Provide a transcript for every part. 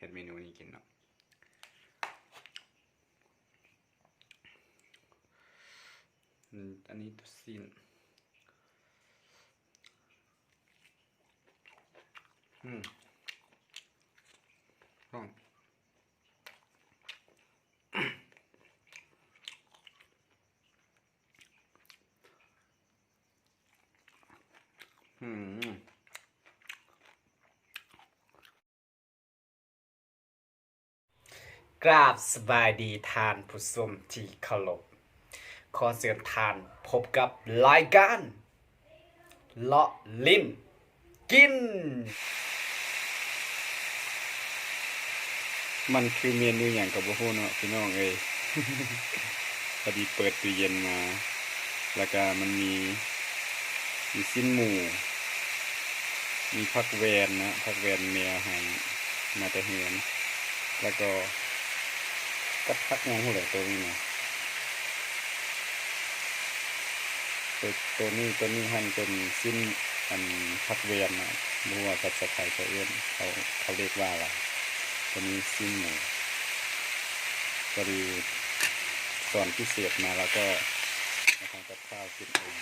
เฮ็ดเมนูนี้กินเนาะอันนี้ตัวซีนอืมลองอืม กราบสบายดีทานผู้ชมที่เคารพขอเชิญทานพบกับรายการเลาะลิ้นกิน มันคือเมนูอย่างกับบ่ฮู้เนาะพี่น้องเอ้ย พอดีเปิดตู้เย็นมา แล้วก็มันมี มีสิ้นหมู มีผักแวนนะผักแวนแมวให้มาแต่เฮือนแล้วก็ กับผักหยังหัวเลือตัวนี้นะตัวตัวนี้ตัวนี้หันเป็นสิ้นอันผักแวนนะบ่รู้ว่าภาษาไทยเขาเอื้อนเขาเขาเรียกว่าอะไรตัวนี้สิ้นหมูพอดีสอนพิเศษมาแล้วก็มาทำกับข้าวกินเอง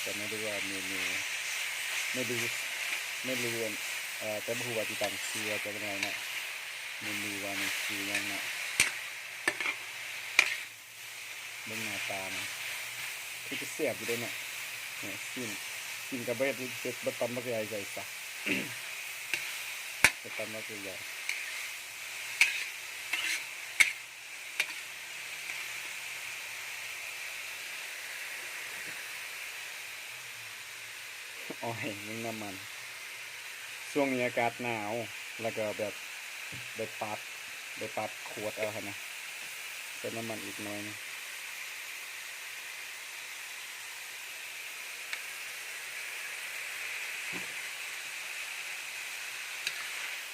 แต่ไม่รู้ว่าเมนูไม่รู้ไม่รู้เอ่อแต่ผู้ว่าที่ตั้งชื่อว่าจะเป็นไงนะ เมนูว่ามันคือหยังนะเบิ่งหน้าตามันคือจะแซ่บอยู่ด้เนาะเนี่ยกินกินกับเบ็ดเบ็ดบ่ตำบักใหญ่ใหญ่ซะบ่ตำบักใหญ่อ้อยมึงน้ำมัน ช่วงนี้อากาศหนาว แล้วก็แบบ ได้ปัดได้ปัดขวดเอาค่ะนะใส่น้ำมันอีกหน่อยนึง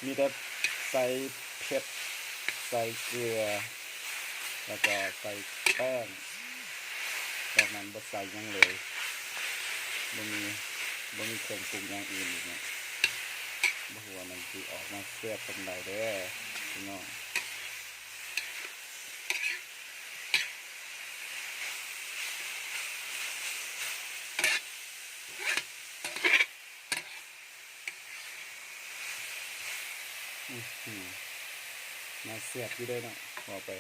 มีแต่ใส่เผ็ดใส่เกลือ แล้วก็ใส่แป้งจากนั้นบ่ใส่ยังเลยบ่มีบ่มีเครื่องปรุงอย่างอื่นอีกเนี่ย ฮู้ว่ออกมาแซ่บปานใดเด้อพี่น้องอื้อหือน่าแซ่บอยู่ด้อเนาะบอกไป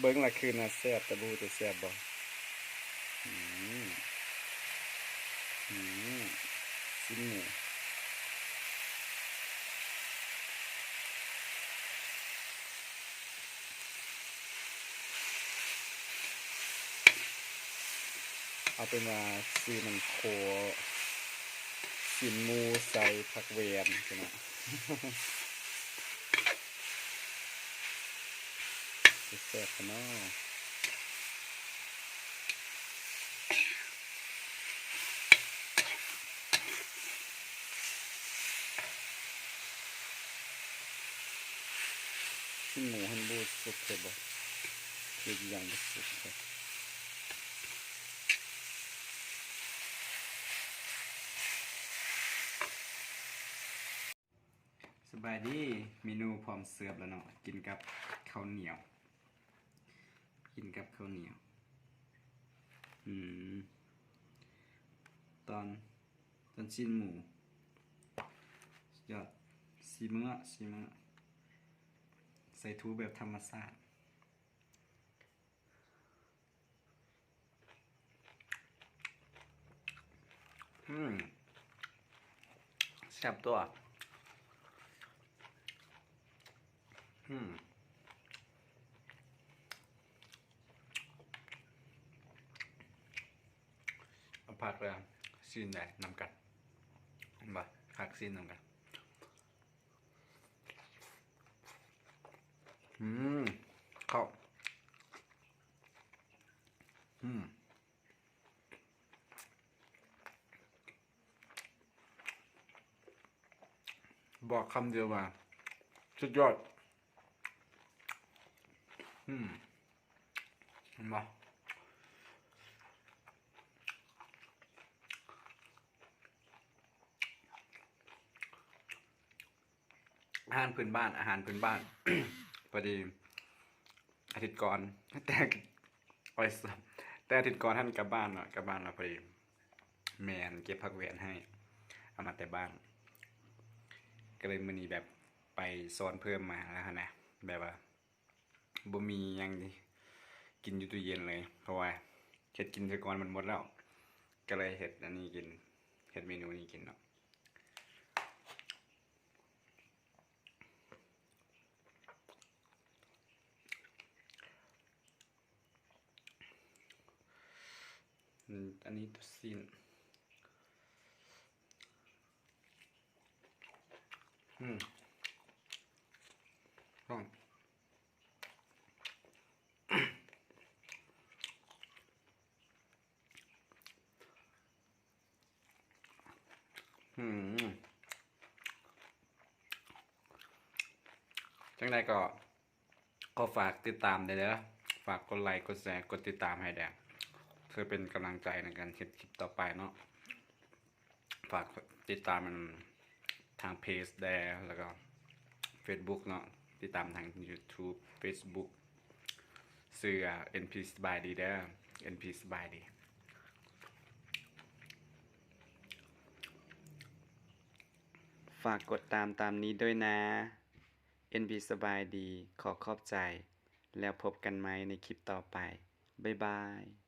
เบิ่งละคือน่าแซ่บแต่บูจะแซ่บบ่อืมอืมชิ้นหมู เอาเป็นว่าซีมันโคสินมูใส่ผักเวียนใช่ไหมแซ่บกันเนาะชิ้นหมูหันบูสุกเลยบ่คือย่างบ่สุกเลย สบายดีเมนูพร้อมเสิร์ฟแล้วเนาะกินกับข้าวเหนียว กินกับข้าวเหนียว อืม ตอนตอนชิ้นหมูยอดสีมื้อสีเมื้อใส่ทูแบบธรรมชาติอืมแซ่บตัว อืมเอาผักเลยซีนได้นำกันเห็นปะผักซีนนำกัน อืมเข้าอืมบอกคำเดียวว่าสุดยอด อืมเห็นปะอาหารพื้นบ้าน อาหารพื้นบ้านพอดี อาทิตย์ก่อนแต่โอ้ยสัแต่อาทิตย์ก่อนท่านกลับบ้านเนาะกลับบ้านเราพอดีแมนเก็บผักแหวนให้เอามาแต่บ้าน ก็เลยมือนี้แบบไปซ้อนเพิ่มมาแล้วนะแบบว่า บ่มียังนี่กินอยู่ตู้เย็นเลย เพราะว่าเฮ็ดกินซะก่อนมันหมดแล้ว ก็เลยเฮ็ดอันนี้กินเฮ็ดเมนูนี้กินเนาะอันนี้ตัวซีนอืมร้อนอืม จังใดก็ ก็ฝากติดตามได้เด้อฝากกดไลค์ กดแชร์ กดติดตามให้แดงเพื่อเป็นกำลังใจในการคิดคลิปต่อไปเนาะ ฝากติดตามมันทางเพจแดแล้วก็ Facebook เนาะ ติดตามทาง YouTube Facebook เสื้อ NP สบายดีเด้อ NP สบายดี ฝากกดตามตามนี้ด้วยนะ NB สบายดี ขอขอบใจ แล้วพบกันไหมในคลิปต่อไป บ๊ายบาย